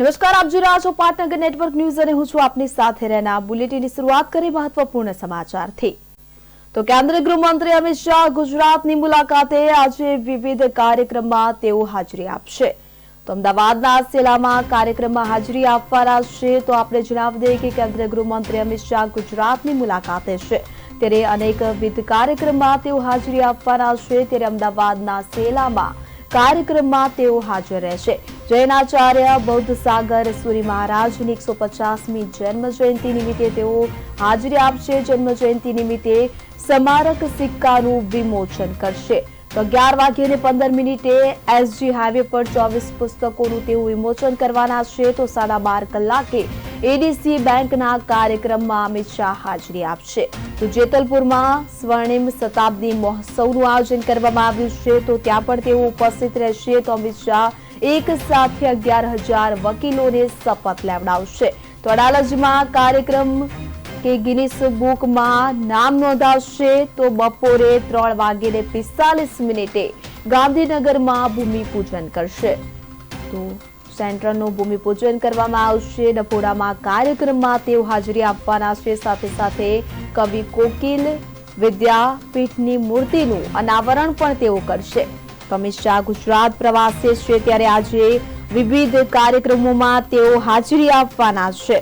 નમસ્કાર, આપ જોઈ રહ્યા છો પાટનગર નેટવર્ક ન્યૂઝ અને હું છું આપની સાથે રહેના. બુલેટિનની શરૂઆત કરી મહત્વપૂર્ણ સમાચારથી. તો કેન્દ્રીય ગૃહમંત્રી અમિત શાહ ગુજરાતની મુલાકાતે આજે વિવિધ કાર્યક્રમમાં તેઓ હાજરી આપશે. તો અમદાવાદના સેલામાં કાર્યક્રમમાં હાજરી આપવાના છે. તો આપણે જણાવી દઈએ કે કેન્દ્રીય ગૃહમંત્રી અમિત શાહ ગુજરાતની મુલાકાતે છે. ત્યારે અનેકવિધ કાર્યક્રમમાં તેઓ હાજરી આપવાના છે. ત્યારે અમદાવાદના સેલામાં કાર્યક્રમમાં તેઓ હાજર રહેશે. જૈનાચાર્ય બૌદ્ધ સાગર સૂરી મહારાજની એકસો પચાસમી જન્મ જયંતિ નિમિત્તે તેઓ હાજરી આપશે. જન્મ જયંતિ નિમિત્તે સ્મારક સિક્કાનું વિમોચન કરશે. તો અગિયાર વાગ્યે પંદર મિનિટે એસજી હાઈવે પર ચોવીસ પુસ્તકોનું તેઓ વિમોચન કરવાના છે. તો સાડા બાર કલાકે એડીસી બેંકના કાર્યક્રમમાં અમિત શાહ હાજરી આપશે. તો જેતલપુરમાં સ્વર્ણિમ શતાબ્દી મહોત્સવનું આયોજન કરવામાં આવ્યું છે. તો ત્યાં પણ તેઓ ઉપસ્થિત રહેશે. તો અમિત શાહ એક સાથે અગિયાર હજાર વકીલોને શપથ લેવડાવશે. તો અડાલજમાં કાર્યક્રમ કે ગિનિસ બુકમાં નામ નોંધાવશે તો બપોરે ત્રણ વાગ્યે પિસ્તાલીસ મિનિટે ગાંધીનગરમાં ભૂમિપૂજન કરશે. તો સેન્ટરનું ભૂમિપૂજન કરવામાં આવશે. ડભોડામાં કાર્યક્રમમાં તેઓ હાજરી આપવાના છે. સાથે સાથે કવિ કોકિલ વિદ્યાપીઠની મૂર્તિનું અનાવરણ પણ તેઓ કરશે. અમિત શાહ ગુજરાત પ્રવાસે છે ત્યારે આજે વિવિધ કાર્યક્રમોમાં તેઓ હાજરી આપવાના છે.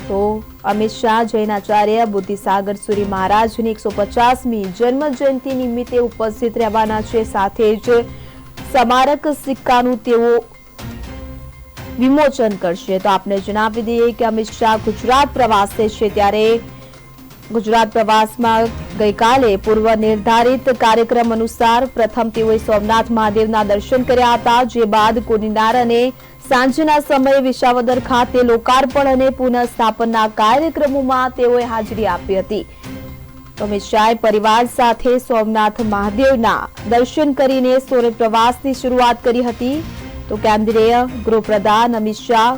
તો અમિત શાહ, જૈનાચાર્ય, બુદ્ધિસાગર સુરી મહારાજની એકસો પચાસમી જન્મ જયંતિ નિમિત્તે ઉપસ્થિત રહેવાના છે. સાથે જ સ્મારક સિક્કાનું તેઓ વિમોચન કરશે. તો આપને જણાવી દઈએ કે અમિત શાહ ગુજરાત પ્રવાસે છે ત્યારે ગુજરાત પ્રવાસમાં ગઈકાલે પૂર્વ નિર્ધારિત કાર્યક્રમ અનુસાર પ્રથમ તેઓએ સોમનાથ મહાદેવના દર્શન કર્યા હતા, જે બાદ કોડીનાર અને સાંજના સમયે વિસાવદર ખાતે લોકાર્પણ અને પુનઃસ્થાપનના કાર્યક્રમોમાં તેઓએ હાજરી આપી હતી. અમિત શાહે પરિવાર સાથે સોમનાથ મહાદેવના દર્શન કરીને સોરે પ્રવાસની શરૂઆત કરી હતી. તો કેન્દ્રીય ગૃહપ્રધાન અમિત શાહ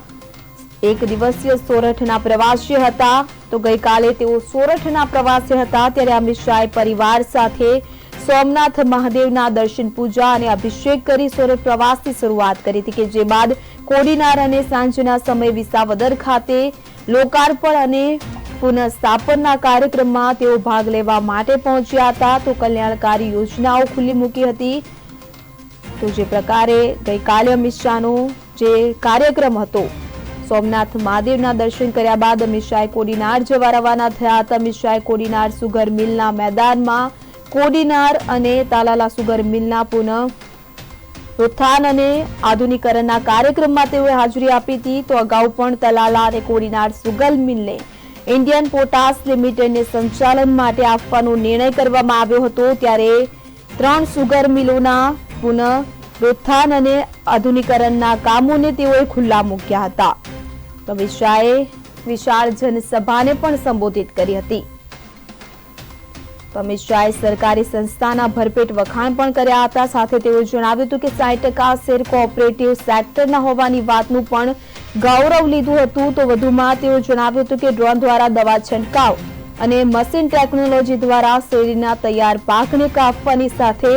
એક દિવસીય સોરઠના પ્રવાસી હતા. તો ગઈકાલે તેઓ સોરઠના પ્રવાસે હતા. ત્યારે અમિત શાહે પરિવાર સાથે સોમનાથ મહાદેવના દર્શન, પૂજા અને અભિષેક કરી સોરઠ પ્રવાસની શરૂઆત કરી હતી કે જે બાદ કોડીનાર અને સાંજના સમયે વિસાવદર ખાતે લોકાર્પણ અને પુનઃસ્થાપનના કાર્યક્રમમાં તેઓ ભાગ લેવા માટે પહોંચ્યા હતા. તો કલ્યાણકારી યોજનાઓ ખુલ્લી મૂકી હતી. તો જે પ્રકારે ગઈકાલે અમિત શાહનો જે કાર્યક્રમ હતો સોમનાથ મહાદેવના દર્શન કર્યા બાદ અમિત શાહે કોડીનાર જવા રવાના થયા હતા. અમિત શાહે કોડીનાર સુગર મિલના મેદાનમાં કોડીનાર અને તાલાલા સુગર મિલના પુનઃ ઉત્થાન અને આધુનિકરણના કાર્યક્રમમાં તેઓએ હાજરી આપી હતી. તો અગાઉ પણ તલાલા અને કોડીનાર સુગર મિલને ઇન્ડિયન પોટાસ લિમિટેડને સંચાલન માટે આપવાનો નિર્ણય કરવામાં આવ્યો હતો. ત્યારે ત્રણ સુગર મિલોના પુનઃ પ્રોત્થાન અને આધુનિકરણના કામોને તેઓએ ખુલ્લા મૂક્યા હતા. તો શાહે વિશાળ જનસભાને પણ સંબોધિત કરી હતી. તો અમિત શાહે સરકારી સંસ્થાના ભરપેટ વખાણ પણ કર્યા હતા. સાથે તેઓએ જણાવ્યું હતું કે સાઠ ટકા શેર કોઓપરેટિવ સેક્ટરના હોવાની વાતનું પણ ગૌરવ લીધું હતું. તો વધુમાં તેઓ જણાવ્યું હતું કે ડ્રોન દ્વારા દવા છંટકાવ અને મશીન ટેકનોલોજી દ્વારા શેરીના તૈયાર પાકને કાપવાની સાથે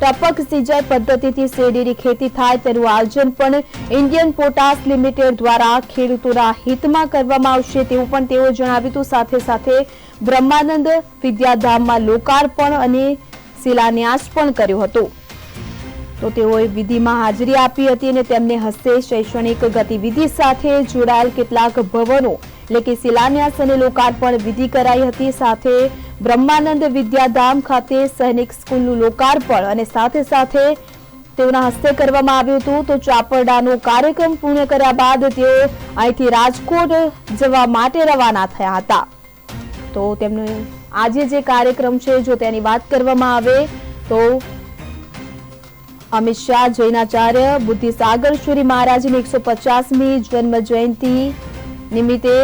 ટપક સિંચાઈ પદ્ધતિથી શેરડીની ખેતી થાય તેનું આયોજન પણ ઇન્ડિયન પોટાસ લિમિટેડ દ્વારા ખેડૂતોના હિતમાં કરવામાં આવશે તેવું પણ તેઓ જણાવ્યું હતું. સાથે સાથે બ્રહ્માનંદ વિદ્યાધામમાં લોકાર્પણ અને શિલાન્યાસ પણ કર્યો હતો. તો તેઓએ વિધિમાં હાજરી આપી હતી અને તેમને હસ્તે શૈક્ષણિક ગતિવિધિ સાથે જોડાયેલ કેટલાક ભવનો, એટલે કે શિલાન્યાસ અને લોકાર્પણ વિધિ કરાઈ હતી. સાથે બ્રહ્માનંદ વિદ્યાધામ ખાતે સૈનિક સ્કૂલનું લોકાર્પણ અને સાથે સાથે તેઓના હસ્તે કરવામાં આવ્યું હતું. તો ચાપરડાનો કાર્યક્રમ પૂર્ણ કર્યા બાદ તેઓ અહીંથી રાજકોટ જવા માટે રવાના થયા હતા. તો તેમનો આજે જે કાર્યક્રમ છે, જો તેની વાત કરવામાં આવે, તો અમિત શાહ, જૈનાચાર્ય, બુદ્ધિસાગર શ્રી મહારાજની એકસો પચાસમી જન્મ જયંતિ નિમિત્તે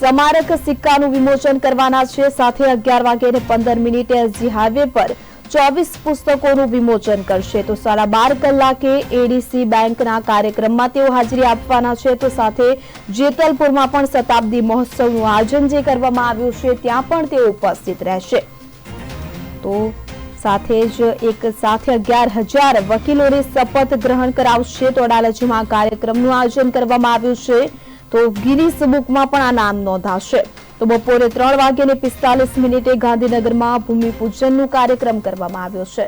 સ્મારક સિક્કાનું વિમોચન કરવાના છે. સાથે અગિયાર વાગે પંદર મિનિટે એસજી હાઈવે પર ચોવીસ પુસ્તકોનું વિમોચન કરશે. તો સાડા બાર કલાકે એડીસી બેંકના કાર્યક્રમમાં તેઓ હાજરી આપવાના છે. તો સાથે જેતલપુરમાં પણ શતાબ્દી મહોત્સવનું આયોજન જે કરવામાં આવ્યું છે, ત્યાં પણ તેઓ ઉપસ્થિત રહેશે. તો સાથે જ એક સાથે અગિયાર હજાર વકીલોને શપથ ગ્રહણ કરાવશે. તો અડાલજમાં કાર્યક્રમનું આયોજન કરવામાં આવ્યું છે. તો ગિરીસ બુકમાં પણ આ નામ નોંધાશે. તો બપોરે ત્રણ વાગ્યે પિસ્તાલીસ મિનિટે ગાંધીનગરમાં ભૂમિપૂજનનું કાર્યક્રમ કરવામાં આવ્યો છે.